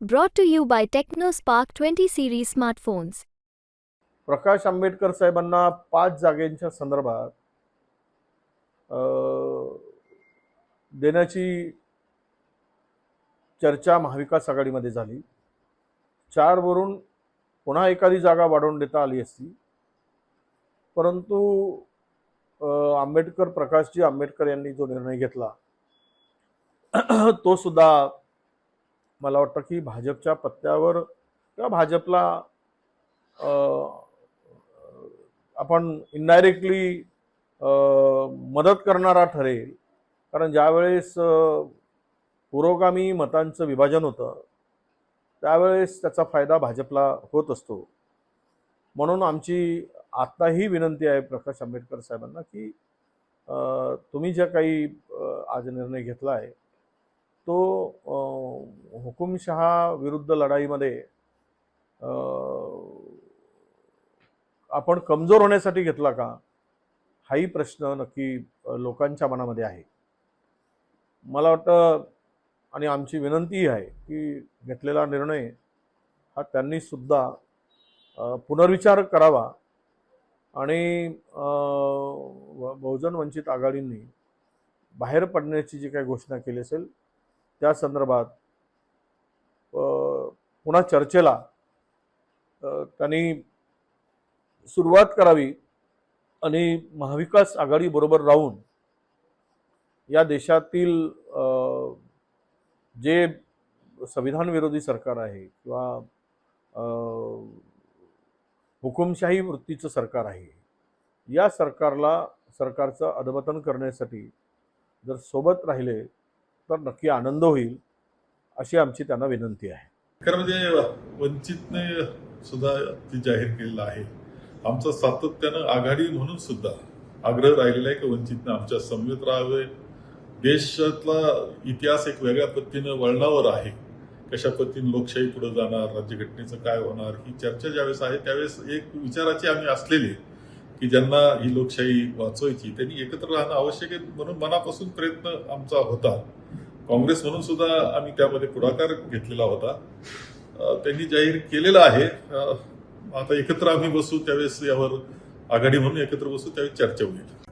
Draw to you you by TechnoSpark 20 series smartphones. Prakash Ambedkar साहेबांना पाच जागेंच्या संदर्भात देण्याची चर्चा महाविकास आघाडीमध्ये झाली चारवरून पुन्हा एखादी जागा वाढवून देता आली असती परंतु आंबेडकर प्रकाशजी आंबेडकर यांनी जो निर्णय घेतला तो सुद्धा मला वाटतं की भाजपच्या पत्त्यावर किंवा भाजपला आपण इनडायरेक्टली मदत करणारा ठरेल. कारण ज्यावेळेस पुरोगामी मतांचं विभाजन होतं त्यावेळेस त्याचा फायदा भाजपला होत असतो. म्हणून आमची आत्ताही विनंती आहे प्रकाश आंबेडकर साहेबांना की तुम्ही ज्या काही आज निर्णय घेतला आहे हुकुमशहा विरुद्ध लढाईमध्ये आपण कमजोर होण्यासाठी घेतला का? हाही प्रश्न नक्की लोकांच्या मनामध्ये आहे. मला वाटतं आणि आमची विनंतीही आहे की घेतलेला निर्णय हा त्यांनी सुद्धा पुनर्विचार करावा आणि बहुजन वंचित आघाडींनी बाहेर पडण्याची जी काही घोषणा केली असेल त्या संदर्भात पुन्हा चर्चेला त्यांनी सुरुवात करावी आणि महाविकास आघाडीबरोबर राहून या देशातील जे संविधान विरोधी सरकार आहे किंवा हुकुमशाही वृत्तीचं सरकार आहे या सरकारला सरकारचं अधमतन करण्यासाठी जर सोबत राहिले तर नक्की आनंद होईल अशी आमची त्यांना विनंती आहे. खरं म्हणजे वंचितने सुद्धा ती जाहीर केलेलं आहे. आमचं सातत्यानं आघाडी म्हणून सुद्धा आग्रह राहिलेला आहे की वंचितने आमच्या समवेत राहावे. देशातला इतिहास एक वेगळ्या पद्धतीनं वळणावर आहे. कशा पद्धतीने लोकशाही पुढे जाणार राज्यघटनेचं काय होणार ही चर्चा ज्यावेळेस आहे त्यावेळेस एक विचाराची आम्ही असलेली की ज्यांना ही लोकशाही वाचवायची त्यांनी एकत्र राहणं आवश्यक आहे म्हणून मनापासून प्रयत्न आमचा होता. काँग्रेस म्हणून सुद्धा आम्ही त्यामध्ये पुढाकार घेतलेला होता. त्यांनी जाहीर केलेला आहे. आता एकत्र आम्ही बसू त्यावेळेस यावर आघाडी म्हणून एकत्र बसू त्यावेळेस चर्चा होईल.